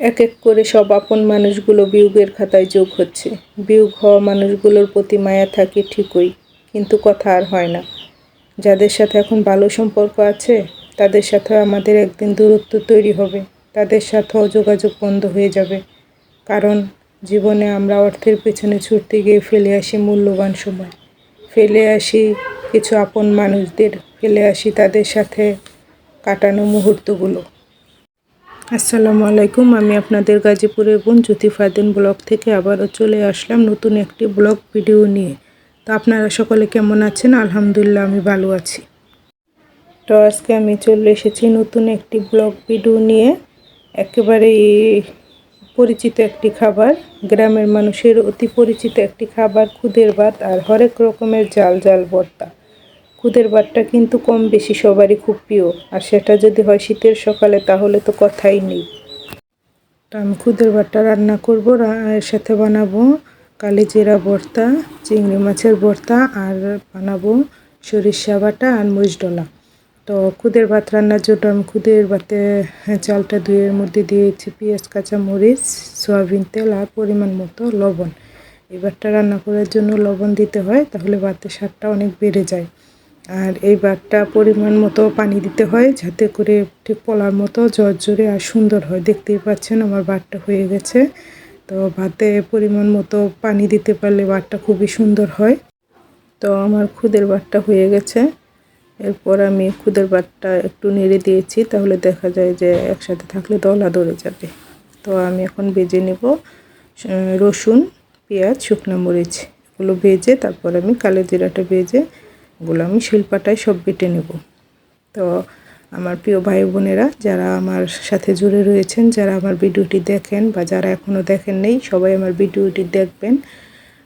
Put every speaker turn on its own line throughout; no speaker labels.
এক এক করে সব আপন মানুষগুলো বিয়োগের খাতায় যোগ হচ্ছে। বিয়োগ হওয়া মানুষগুলোর প্রতি মায়া থাকে ঠিকই, কিন্তু কথা আর হয় না। যাদের সাথে এখন ভালো সম্পর্ক আছে, তাদের সাথে আমাদের একদিন দূরত্ব তৈরি হবে। তাদের সাথেও যোগাযোগ বন্ধ হয়ে যাবে। কারণ জীবনে আমরা অর্থের পেছনে ছুটতে গিয়ে ফেলে আসি মূল্যবান সময়। ফেলে আসি কিছু আপন মানুষদের, ফেলে আসি তাদের সাথে কাটানো মুহূর্তগুলো। আসসালামু আলাইকুম, আমি আপনাদের গাজীপুরের বোন জ্যোতি ফাদিন ব্লগ থেকে আবারও চলে আসলাম নতুন একটি ব্লগ ভিডিও নিয়ে। তো আপনারা সকলে কেমন আছেন? আলহামদুলিল্লাহ, আমি ভালো আছি। তো আজকে আমি চলে এসেছি নতুন একটি ব্লগ ভিডিও নিয়ে। একেবারেই পরিচিত একটি খাবার, গ্রামের মানুষের অতি পরিচিত একটি খাবার, খুদের ভাত আর হরেক রকমের জাল জাল ভর্তা। খুদের ভাতটা কিন্তু কম বেশি সবারই খুব প্রিয়। আর সেটা যদি হয় শীতের সকালে, তাহলে তো কথাই নেই। তো আমি খুদের ভাতটা রান্না করব এর সাথে বানাবো কালি জিরা ভর্তা, চিংড়ি মাছের ভর্তা, আর বানাবো সরিষা বাটা আর মরিচ ডলা। তো খুদের ভাত রান্নার জন্য আমি খুদের ভাতে চালটা ধুয়ের মধ্যে দিয়েছি পেঁয়াজ, কাঁচা মরিচ, সয়াবিন তেল আর পরিমাণ মতো লবণ। ভাতটা রান্না করার জন্য লবণ দিতে হয়, তাহলে ভাতের স্বাদটা অনেক বেড়ে যায়। আর এই ভাতটা পরিমাণ মতো পানি দিতে হয় যাতে করে ঠিক পলার মতো জোরে আর সুন্দর হয়। দেখতেই পাচ্ছেন আমার ভাতটা হয়ে গেছে। তো ভাতে পরিমাণ মতো পানি দিতে পারলে ভাতটা খুবই সুন্দর হয়। তো আমার খুদের ভাতটা হয়ে গেছে। এরপর আমি খুদের ভাতটা একটু নেড়ে দিয়েছি, তাহলে দেখা যায় যে একসাথে থাকলে দলা ধরে যাবে। তো আমি এখন ভেজে নেব রসুন, পেঁয়াজ, শুকনো মরিচ। এগুলো ভেজে তারপর আমি কালো জিরাটা ভেজে ওগুলো আমি শিলপাটায় সব বেটে নেব। তো আমার প্রিয় ভাই বোনেরা, যারা আমার সাথে জুড়ে রয়েছেন, যারা আমার ভিডিওটি দেখেন বা যারা এখনও দেখেন নেই, সবাই আমার ভিডিওটি দেখবেন।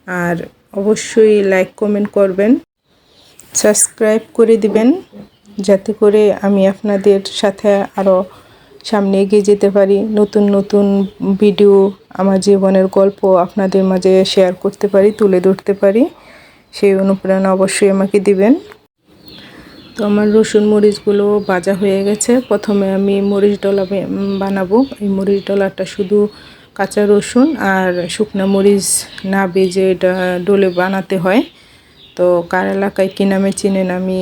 আর অবশ্যই লাইক কমেন্ট করবেন সাবস্ক্রাইব করে দিবেন, যাতে করে আমি আপনাদের সাথে আরও সামনে এগিয়ে যেতে পারি, নতুন নতুন ভিডিও, আমার জীবনের গল্প আপনাদের মাঝে শেয়ার করতে পারি, তুলে ধরতে পারি। সেই অনুপ্রেরণা অবশ্যই আমাকে দিবেন। তো আমার রসুন মরিচগুলো ভাজা হয়ে গেছে। প্রথমে আমি মরিচ ডলা বানাবো। এই মরিচ ডলাটা শুধু কাঁচা রসুন আর শুকনা মরিচ না বেজে এটা ডোলে বানাতে হয়। তো কার এলাকায় কী নামে চিনেন আমি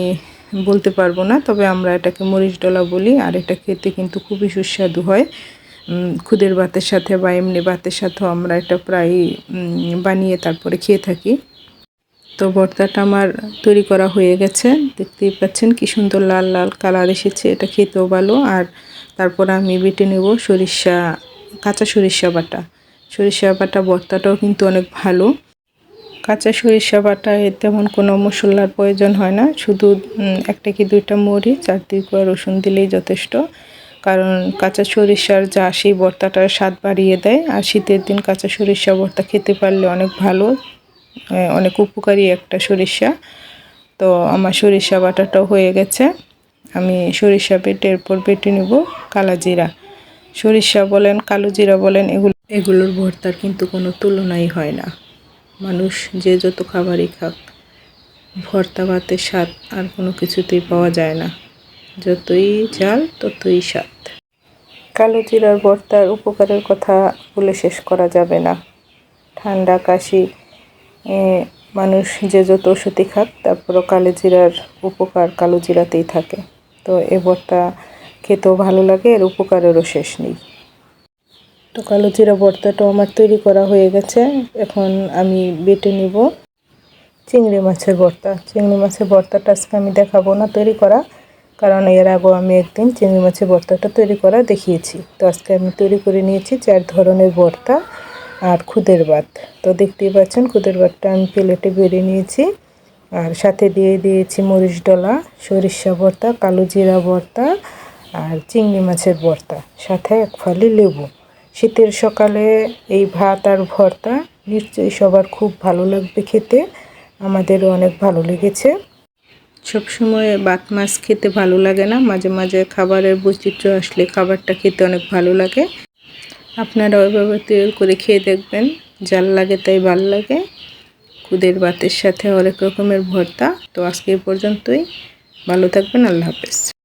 বলতে পারব না, তবে আমরা এটাকে মরিচ ডলা বলি আর এটা খেতে কিন্তু খুবই সুস্বাদু হয়। খুদের ভাতের সাথে বা এমনি ভাতের সাথেও আমরা এটা প্রায় বানিয়ে তারপরে খেয়ে থাকি। তো ভর্তাটা আমার তৈরি করা হয়ে গেছে। দেখতেই পাচ্ছেন কি সুন্দর লাল লাল কালার এসেছে। এটা খেতেও ভালো। আর তারপর আমি বেটে নেব সরিষা, কাঁচা সরিষা বাটা। সরিষা বাটা ভর্তাটাও কিন্তু অনেক ভালো। কাঁচা সরিষা বাটায় তেমন কোনো মশলার প্রয়োজন হয় না। শুধু একটা কি দুইটা মরিচ চার দুই কোয়া রসুন দিলেই যথেষ্ট। কারণ কাঁচা সরিষার যা সেই ভর্তাটার স্বাদ বাড়িয়ে দেয়। আর শীতের দিন কাঁচা সরিষা ভর্তা খেতে পারলে অনেক ভালো। অনেক উপকারী একটা সরিষা। তো আমার সরিষা বাটাটাও হয়ে গেছে। আমি সরিষা বেটে, এরপর বেটে নেব কালা জিরা। সরিষা বলেন, কালো জিরা বলেন, এগুলো এগুলোর ভর্তার কিন্তু কোনো তুলনাই হয় না। মানুষ যে যত খাবারই খাক, ভর্তা ভাতের স্বাদ আর কোনো কিছুতেই পাওয়া যায় না। যতই জাল ততই স্বাদ। কালো জিরার ভর্তার উপকারের কথা বলে শেষ করা যাবে না। ঠান্ডা, কাশি মানুষ যে যত ওষুধই খাক তারপরও কালো জিরার উপকার কালো জিরাতেই থাকে। তো এ খেতেও ভালো লাগে, এর উপকারেরও শেষ নেই। তো কালো জিরা ভর্তাটাও আমার তৈরি করা হয়ে গেছে। এখন আমি বেটে নিব চিংড়ি মাছের ভর্তা। চিংড়ি মাছের ভর্তাটা আজকে আমি দেখাবো না তৈরি করা, কারণ এর আগেও আমি একদিন চিংড়ি মাছের ভর্তাটা তৈরি করা দেখিয়েছি। তো আজকে আমি তৈরি করে নিয়েছি চার ধরনের ভর্তা। আর খুদের ভাত। তো দেখতেই পাচ্ছেন, খুদের ভাতটা আমি প্লেটে বেড়ে নিয়েছি। আর সাথে দিয়ে দিয়েছি মরিচ ডলা, সরিষা ভর্তা, কালো জিরা ভর্তা আর চিংড়ি মাছের ভর্তা। সাথে এক ফালি লেবু। শীতের সকালে এই ভাত আর ভর্তা নিশ্চয়ই সবার খুব ভালো লাগবে খেতে। আমাদেরও অনেক ভালো লেগেছে। সবসময় বাত মাছ খেতে ভালো লাগে না। মাঝে মাঝে খাবারের বৈচিত্র্য আসলে খাবারটা খেতে অনেক ভালো লাগে। আপনারা ওইভাবে তৈরি করে খেয়ে দেখবেন। জাল লাগে তাই ভালো লাগে। খুদের বাতের সাথে অনেক রকমের ভর্তা। তো আজকে পর্যন্তই। ভালো থাকবেন, আল্লাহ হাফেজ।